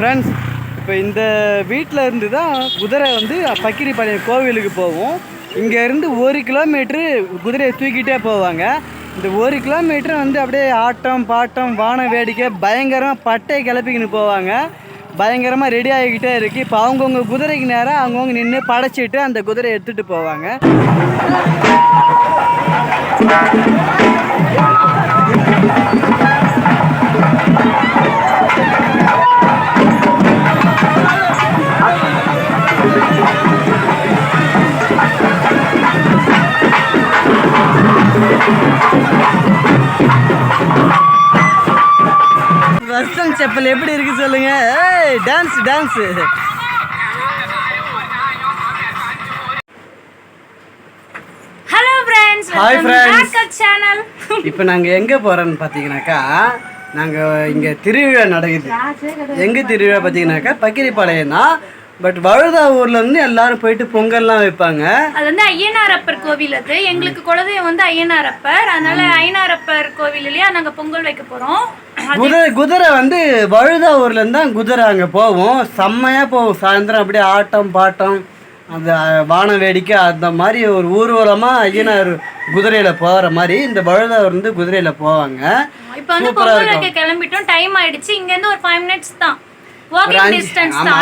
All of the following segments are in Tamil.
ஃப்ரெண்ட்ஸ் இப்போ இந்த வீட்டில் இருந்து தான் குதிரை வந்து பக்கிரிப்பாளையம் கோவிலுக்கு போகும். இங்கேருந்து ஒரு கிலோமீட்ரு குதிரையை தூக்கிட்டே போவாங்க. இந்த ஒரு கிலோமீட்டர் வந்து அப்படியே ஆட்டம் பாட்டம் வான வேடிக்கை பயங்கரமாக பட்டையை கிளப்பிக்கின்னு போவாங்க. பயங்கரமாக ரெடி ஆகிக்கிட்டே இருக்குது இப்போ அவங்கவுங்க குதிரைக்கு நேராக அவங்கவுங்க நின்று படைச்சிட்டு அந்த குதிரையை எடுத்துகிட்டு போவாங்க. செப்பல் எப்படி இருக்கு சொல்லுங்க? Hey dance dance hello friends channel இப்போ நாங்கள் எங்கே போகிறோன்னு பார்த்தீங்கன்னாக்கா நாங்கள் இங்கே திருவிழா நடக்குது. எங்கே திருவிழா பார்த்தீங்கன்னாக்கா பக்கிரிப்பாளையம் தான். பட் வழுதா ஊர்லேருந்து எல்லாரும் போயிட்டு பொங்கல்லாம் வைப்பாங்க. அது வந்து ஐயனாரப்பர் கோவில் அது. எங்களுக்கு குலதெய்வம் வந்து ஐயனாரப்பர். அதனால ஐயனாரப்பர் கோவில்லையா நாங்க பொங்கல் வைக்க போறோம். குதிரை குதிரை வந்து வழுதா ஊர்லேருந்து தான் குதிரை அங்கே போகும் செம்மையாக போகும் சாயந்தரம் அப்படியே ஆட்டம் பாட்டம் அந்த வான வேடிக்கை அந்த மாதிரி ஒரு ஊர்வலமாக ஐயனார் குதிரையில் போகிற மாதிரி இந்த வழுதாவூர் வந்து குதிரையில் போவாங்க. இப்போ வந்து பொங்கல் கிளம்பிட்டோம். டைம் ஆயிடுச்சு. இங்க இருந்து ஒரு ஃபைவ் மினிட்ஸ் தான்.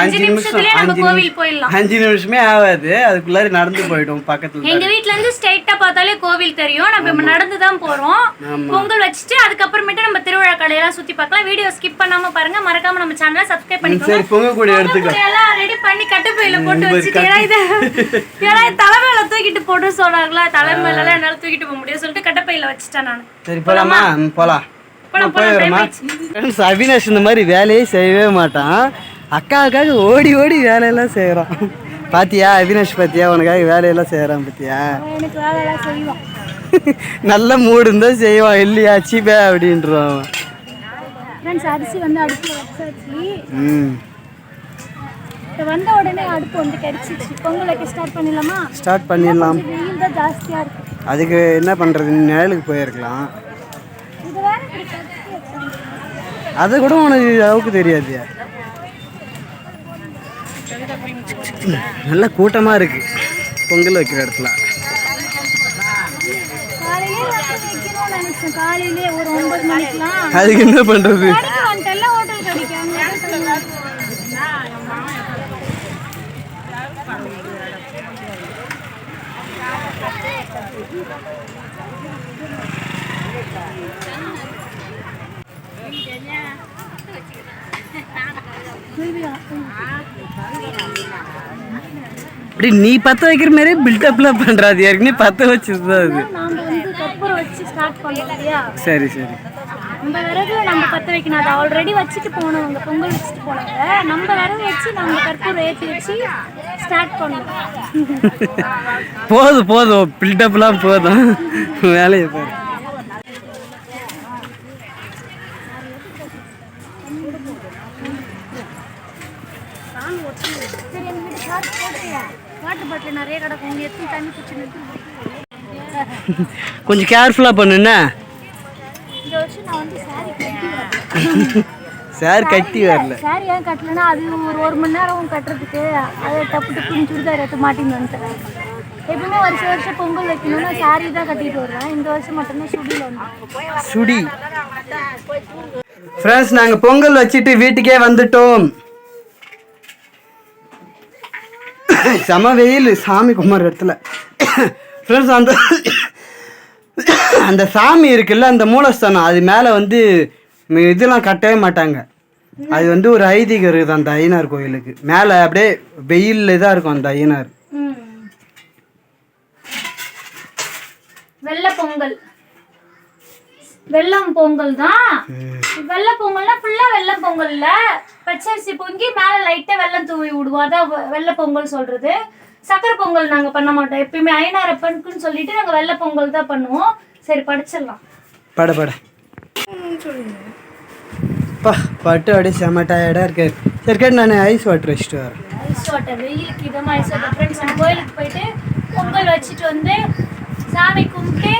அஞ்சு நிமிஷத்துலயே நம்ம கோவில் போயிடலாம். அஞ்சு நிமிஷமே ஆகாது. அதுக்குள்ளார நடந்து போயிடும் பக்கத்துல எங்க வீட்ல இருந்து ஸ்ட்ரைட்டா பார்த்தாலே கோவில் தெரியும். நம்ம நடந்து தான் போறோம். பொங்கல் வச்சுட்டு அதுக்கப்புறமேட்டு நம்ம திருவிழா கடையெல்லாம் சுத்தி பார்க்கலாம். வீடியோ ஸ்கிப் பண்ணாம பாருங்க. மறக்காம நம்ம சேனலை சப்ஸ்கிரைப் பண்ணிக்கோங்க. கூட எல்லாம் ரெடி பண்ணி கட்டுப்பையில போட்டு வச்சுட்டு ஏன்னா இது ஏன்னா தலைமையில தூக்கிட்டு போட்டு சொன்னாங்களா? தலைமையில எல்லாம் என்னால தூக்கிட்டு போக முடியாது. சொல்லிட்டு கட்டப்பையில வச்சுட்டேன் நான். சரி போலாம். ஃப்ரெண்ட்ஸ் அவினாஷ் இந்த மாதிரி வேலையே செய்யவே மாட்டான். அக்காவுக்காக ஓடி ஓடி வேலையெல்லாம் செய்கிறான் பாத்தியா அவினாஷ் பாத்தியா உனக்காக வேலையெல்லாம் செய்கிறான் பாத்தியா? நல்ல மூடு இருந்தால் செய்வான் இல்லையா? சீபே அப்படின்றான் அவன். ஃப்ரெண்ட்ஸ் அரிசி வந்து அடுப்பு வச்சாச்சு. ம். இப்போ வந்த உடனே அடுப்பு வந்து கடிச்சிச்சு பொங்கல் வைக்க ஸ்டார்ட் பண்ணிடலாமா? ஸ்டார்ட் பண்ணிடலாம். வெயில் தான் ஜாஸ்தியா இருக்கு. அதுக்கு என்ன பண்ணுறது நிழலுக்கு போயிருக்கலாம் இது வேற இப்படி கடிச்சு வச்சாங்க. அதை கூட உனக்கு அளவுக்கு தெரியாது நல்ல கூட்டமாக இருக்கு. பொங்கல் வைக்கிற இடத்துல. காலையிலே வந்து வைக்கணும்னு நினைச்சேன். காலையிலே ஒரு ஒன்பது மணிக்கெல்லாம் அதுக்கு என்ன பண்ணுறது கடைக்கு வந்துட்டேன்ல அப்படி நீ பற்ற வைக்கிற மாதிரியே பில்டப்லாம் பண்ணுறாது ஏற்கனவே பற்ற வச்சது தான் அது நாம வந்து கற்பூரம் வச்சு ஸ்டார்ட் பண்ணோம் இல்லையா? சரி சரி. நம்ம விறகு நம்ம பற்ற வைக்கணும். அதை ஆல்ரெடி வச்சுட்டு போனவங்க பொங்கல் வச்சுட்டு போனாங்க நம்ம விறகு வச்சு நம்ம கற்பூரம் ஏற்றி வச்சு ஸ்டார்ட் பண்ணோம். போதும் போதும். பில்டப்லாம் போதும். வேலையை பாரு சரி எங்கள் வீட்டு சார்ஜ் போட்டுருவா வாட்டர் பாட்டில் நிறைய கிடக்கும். இங்கே எத்தனை தண்ணி குடிச்சு கொஞ்சம் கேர்ஃபுல்லாக பண்ணுண்ணே இந்த வருஷம் நான் வந்து சாரி கட்டி வரேன் சார் கட்டி வரல. சாரி ஏன் கட்டலன்னா அது ஒரு ஒரு மணி நேரம் கட்டுறதுக்கு அதை டப்பு டப்புன்னு சுடிதார் எடுத்து மாட்டின்னு வந்துட்டேன். எப்பவுமே வருஷம் வருஷம் பொங்கல் வைக்கணும்னா சாரி தான் கட்டிட்டு வருவேன். இந்த வருஷம் மட்டும்தான் சுடியில் சுடி. ஃப்ரெண்ட்ஸ் நாங்கள் பொங்கல் வச்சுட்டு வீட்டுக்கே வந்துட்டோம். செம வெயில் சாமி குமார் இடத்துல. ஃப்ரெண்ட்ஸ் அந்த அந்த சாமி இருக்குல்ல அந்த மூலஸ்தானம் அது மேலே வந்து இதெல்லாம் கட்டவே மாட்டாங்க. அது வந்து ஒரு ஐதீகம் இருக்குது அந்த ஐயனார் கோயிலுக்கு. மேலே அப்படியே வெயிலில் தான் இருக்கும் அந்த ஐயனார். வெள்ள பொங்கல். வெள்ளம் பொங்கல் தான். வெள்ளை பொங்கல்னா ஃபுல்லா வெள்ளம் பொங்கல்ல. பச்சரிசி பொங்கி மேல லைட்டா வெள்ளம் தூவி விடுவோம். அதான் வெள்ளை பொங்கல் சொல்றது. சக்கரை பொங்கல் நாங்க பண்ண மாட்டோம். எப்பயுமே ஐநாரப்பனுக்குன்னு சொல்லிட்டு நாங்க வெள்ளை பொங்கல் தான் பண்ணுவோம். சரி படிச்சிடலாம். பட பட. பா பட்டு அப்படியே செம டயர்டாக இருக்காரு சரி கேட்டு நான் ஐஸ் வாட்டர் வச்சுட்டு வரேன். ஐஸ் வாட்டர் வெயிலுக்கு இதமா ஐஸ் வாட்டர் ஃப்ரெண்ட்ஸ் கோயிலுக்கு போயிட்டு பொங்கல் வச்சுட்டு வந்து சாமி கும்பிட்டு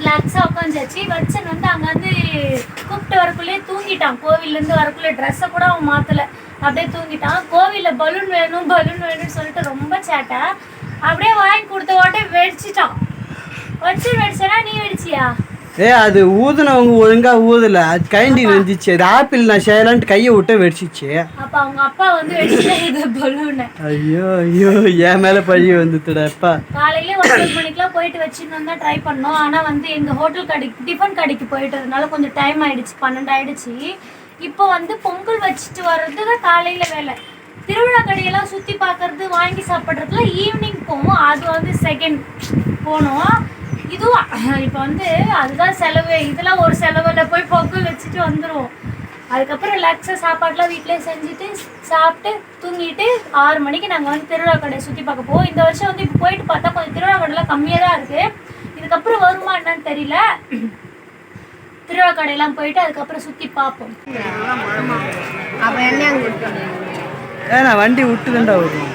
ரிலாக்ஸாக உட்காந்துச்சு வச்சன் வந்து அங்கே வந்து கூப்பிட்டு வரக்குள்ளேயே தூங்கிட்டான். கோவில்லேருந்து வரக்குள்ளே ட்ரெஸ்ஸை கூட அவன் மாற்றலை அப்படியே தூங்கிட்டான். கோவிலில் பலூன் வேணும் பலூன் வேணும்னு சொல்லிட்டு ரொம்ப சேட்டை அப்படியே வாங்கி கொடுத்த உடனே வெடிச்சிட்டான். வச்சு வெடிச்சனா நீ வெடிச்சியா? ஏ அது ஊதுனவங்க ஒழுங்கா ஊதல. அது கைண்டி நெஞ்சிச்சு அது ஆப்பிள் நான் செய்யலான்ட்டு கையை விட்டு வெடிச்சிச்சு. அப்போ அவங்க அப்பா வந்து வெடிச்சிட்டாங்க பலூனை. ஐயோ ஐயோ என் மேல பழி வந்துட்டுடாப்பா காலையில ஒன்பது மணிக்கெல்லாம் போயிட்டு வந்தா ட்ரை பண்ணோம். ஆனா வந்து எங்க ஹோட்டல் கடைக்கு டிஃபன் கடைக்கு போயிட்டதுனால கொஞ்சம் டைம் ஆயிடுச்சு பன்னெண்டு ஆயிடுச்சு. இப்போ வந்து பொங்கல் வச்சுட்டு வர்றது தான் காலையில வேலை. திருவிழா கடையெல்லாம் சுத்தி பார்க்கறது வாங்கி சாப்பிட்றதுல ஈவினிங் போவோம் அது வந்து செகண்ட் போனோம். இதுவும் இப்போ வந்து அதுதான் செலவு. இதெல்லாம் ஒரு செலவுல போய் பொங்கல் வச்சுட்டு வந்துருவோம். அதுக்கப்புறம் ரிலாக்ஸாக சாப்பாடுலாம் வீட்டிலே செஞ்சுட்டு சாப்பிட்டு தூங்கிட்டு ஆறு மணிக்கு நாங்கள் வந்து திருவிழா கடையை சுற்றி பார்க்க போவோம். இந்த வருஷம் வந்து இப்போ போயிட்டு பார்த்தா கொஞ்சம் திருவிழா கடைலாம் கம்மியாக தான் இருக்குது இதுக்கப்புறம் வருமா என்னன்னு தெரியல. திருவிழா கடையெல்லாம் போயிட்டு அதுக்கப்புறம் சுற்றி பார்ப்போம். ஏ நான் வண்டி விட்டு தான்டா வரும்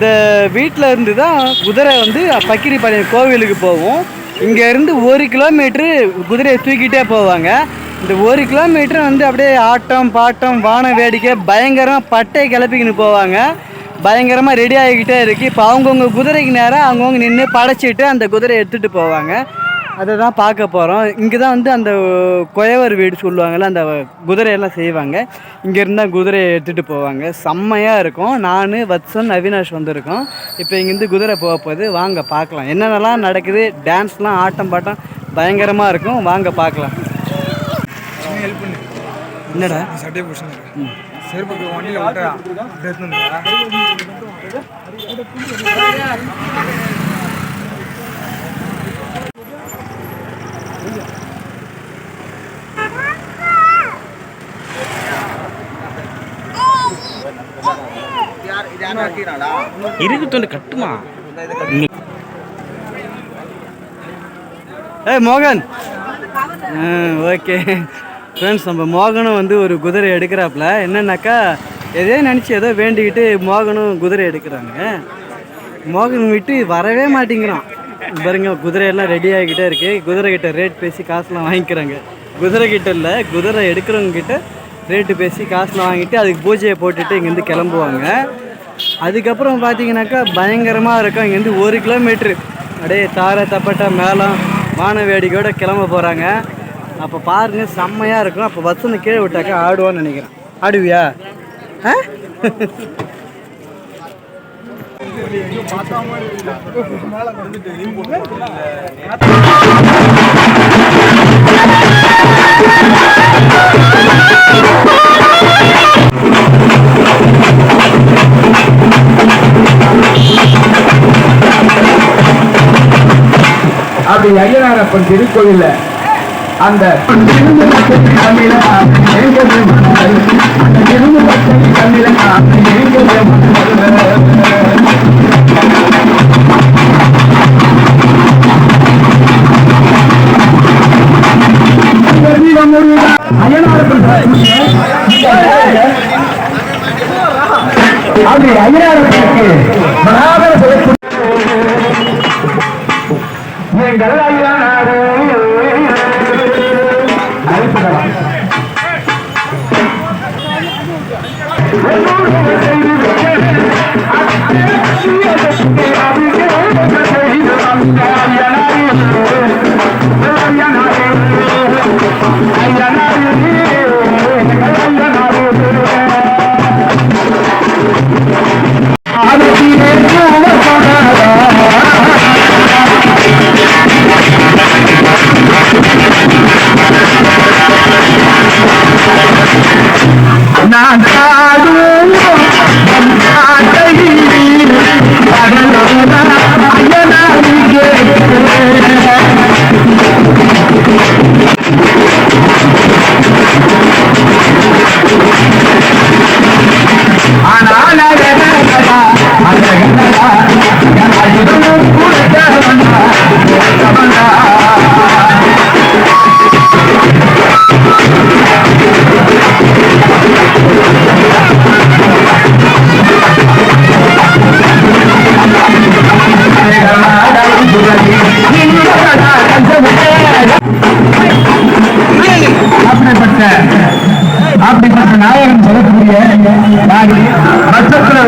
அந்த இந்த வீட்டில் இருந்து தான் குதிரை வந்து பக்கிரிப்பாளையம் கோவிலுக்கு போகும் இங்கேருந்து ஒரு கிலோமீட்ரு குதிரையை தூக்கிட்டே போவாங்க. இந்த ஒரு கிலோமீட்டர் வந்து அப்படியே ஆட்டம் பாட்டம் வான வேடிக்கை பயங்கரமாக பட்டை கிளப்பிக்கின்னு போவாங்க. பயங்கரமாக ரெடி ஆகிக்கிட்டே இருக்குது இப்போ அவங்கவுங்க குதிரைக்கு நேராக அவங்கவுங்க நின்று படைச்சிட்டு அந்த குதிரையை எடுத்துகிட்டு போவாங்க. அதை தான் பார்க்க போகிறோம் இங்கே தான் வந்து அந்த குயவர் வீடு சொல்லுவாங்கள்ல அந்த குதிரையெல்லாம் செய்வாங்க. இங்கேருந்து தான் குதிரையை எடுத்துகிட்டு போவாங்க. செம்மையாக இருக்கும். நான் வத்சன் அவினாஷ் வந்திருக்கோம். இப்போ இங்கேருந்து குதிரை போக போகுது. வாங்க பார்க்கலாம். என்னென்னலாம் நடக்குது? டான்ஸ்லாம் ஆட்டம் பாட்டம் பயங்கரமாக இருக்கும். வாங்க பார்க்கலாம். என்னடா? சட்டை பிடிச்சிருந்தாரு செருப்புக்கு வண்டியில் விட்டா எடுத்துருந்தா கட்டுமா? ஏய் மோகன். ஓகே. ஃப்ரெண்ட்ஸ் நம்ம மோகனும் வந்து ஒரு குதிரை எடுக்கிறாப்புல. என்னன்னாக்கா எதையோ நினச்சி ஏதோ வேண்டிக்கிட்டு மோகனும் குதிரை எடுக்கிறாங்க. மோகன் விட்டு வரவே மாட்டேங்கிறான். பாருங்க குதிரையெல்லாம் ரெடி ஆகிக்கிட்டே இருக்கு. குதிரைக்கிட்ட ரேட் பேசி காசுலாம் வாங்கிக்கிறாங்க. குதிரைக்கிட்ட இல்லை குதிரை எடுக்கிறவங்கக்கிட்ட ரேட்டு பேசி காசுலாம் வாங்கிட்டு அதுக்கு பூஜையை போட்டுட்டு இங்கேருந்து கிளம்புவாங்க. அதுக்கப்புறம் பார்த்தீங்கன்னாக்கா பயங்கரமாக இருக்கும். இங்கேருந்து ஒரு கிலோமீட்ரு அப்படியே தார தப்பட்டா மேளம் வான வேடிக்கையோட கிளம்ப போகிறாங்க அப்போ பாருங்க செம்மையாக இருக்கும். அப்போ வசந்த கீழே விட்டாக்கா ஆடுவான்னு நினைக்கிறேன். ஆடுவியா? ஆ? தமிழ ஐயனாரப்பன் மகள். அந்த அப்படி ஐயனாரப்பனுக்கு மனாதர எங்கள் ஐயனாரே அழைப்புதலாம் ஆதித்திலே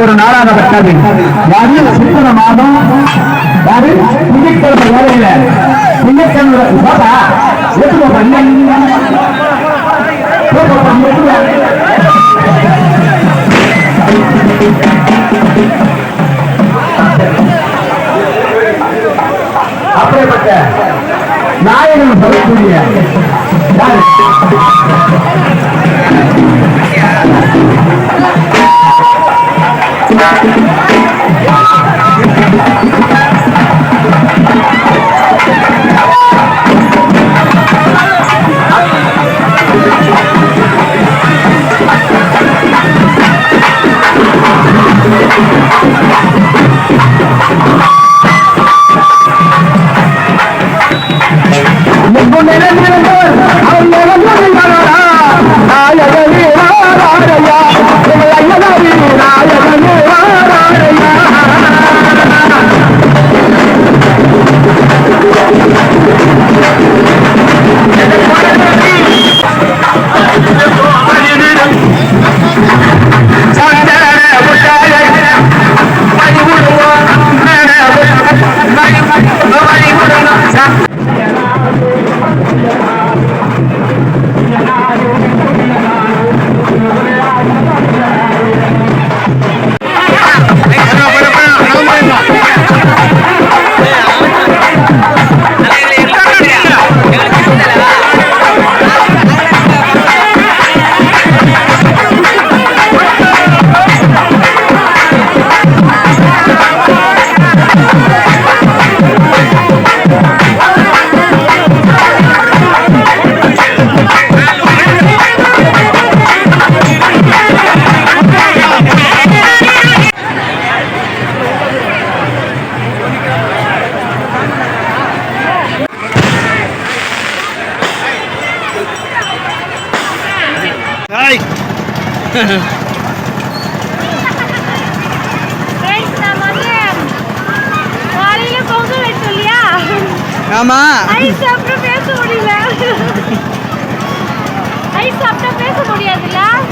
ஒரு நாளாக பட்டது. யாரு சுத்தன மாதம் யாரு திங்கட்கிழமை வேலையில. திங்கட்கிழமை பாப்பா எட்டு பண்ணி. அப்படிப்பட்ட நாயகன் சொல்லக்கூடிய யாரு? I'm gonna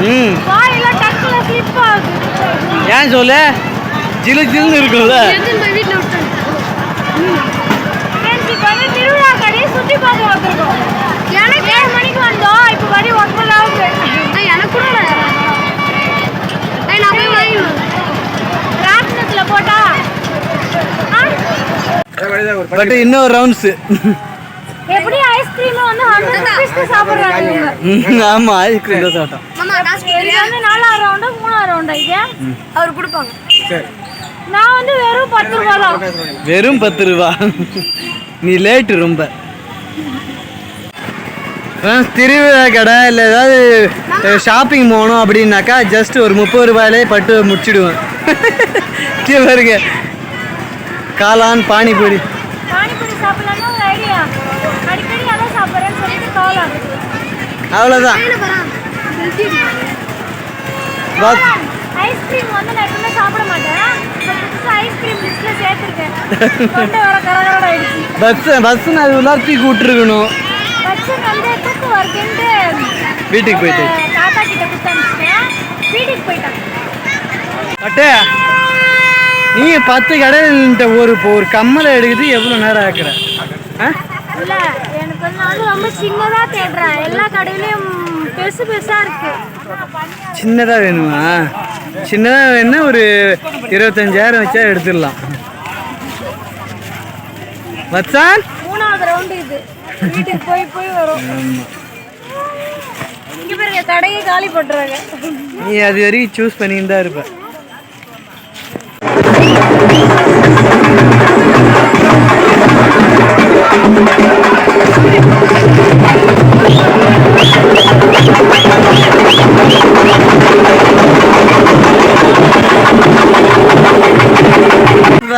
ம். வாயெல்லாம் டக்குல ஸ்லிப் ஆகுது. ஏன் சொல்லு? ஜிலு ஜிலுன்னு இருக்கும்ல. எடுத்துன்னு போய் வீட்டில் விட்டு ஃப்ரெண்ட்ஸ் இப்போ வந்து திருவிழா கடையை சுற்றி பார்க்க வந்திருக்கோம். எனக்கு ஏழு மணிக்கு வந்தோம். இப்போ மணி ஒன்பது ஆகுது. எனக்கு கூட நான் போய் வாங்கி ராட்டினத்தில் போட்டா. பட் இன்னொரு ரவுண்ட்ஸு வந்து ஹண்ட்ரட் ருபீஸ்க்கு சாப்பிட்றாங்க இவங்க. ஆமாம் ஐஸ்கிரீம் தான் சாப்பிட்டோம் இது வந்து நாலாவது ரவுண்டா மூணாவது ரவுண்டா இது அவர் கொடுப்பாங்க. சரி. நான் வந்து வெறும் பத்து ரூபா தான். வெறும் பத்து ரூபா. நீ லேட்டு ரொம்ப. திருவிழா கடை இல்லை ஏதாவது ஷாப்பிங் போகணும் அப்படின்னாக்கா ஜஸ்ட் ஒரு முப்பது ரூபாயிலே பட்டு முடிச்சிடுவேன். இங்கே பாருங்க. காளான் பானிபூரி சாப்பிடலாம்னு ஒரு ஐடியா அடிக்கடி அதான் சாப்பிட்றேன்னு சொல்லிட்டு கவலை அவ்வளோதான் பஸ் ஐஸ்கிரீம் வந்து நான் எப்பவுமே சாப்பிட மாட்டேன். ஐஸ்கிரீம் லிஸ்ட்ல சேர்த்துருக்கேன். தொண்டை வர கரகரட ஆயிடுச்சு பஸ் அது உள்ளார தூக்கி விட்டுருக்கணும் பச்சன் வந்து தூக்கு வருதுன்ட்டு வீட்டுக்கு போயிட்டு. தாத்தா கிட்ட கொடுத்து அனுப்பிச்சிட்டேன். வீட்டுக்கு போயிட்டேன் பட்டு நீ பத்து கடையில்ட்ட ஒரு ஒரு கம்மலை எடுக்குது எவ்வளோ நேரம் ஆக்குற? ஆ? ரொம்ப தேடுறேன் எல்லா கடையிலயும் பெருசு இருக்கு. சின்னதாக வேணுமா? சின்னதாக வேணும்னா ஒரு இருபத்தஞ்சாயிரம் வச்சா எடுத்துடலாம். மச்சான் மூணாவது ரவுண்டு இது. வீட்டுக்கு போய் போய் வரும். இங்க பாருங்க எங்க கடையை காலி பண்றாங்க. நீ அது வரைக்கும் சூஸ் பண்ணின்னு தான் இருப்ப.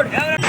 ರೋಡ್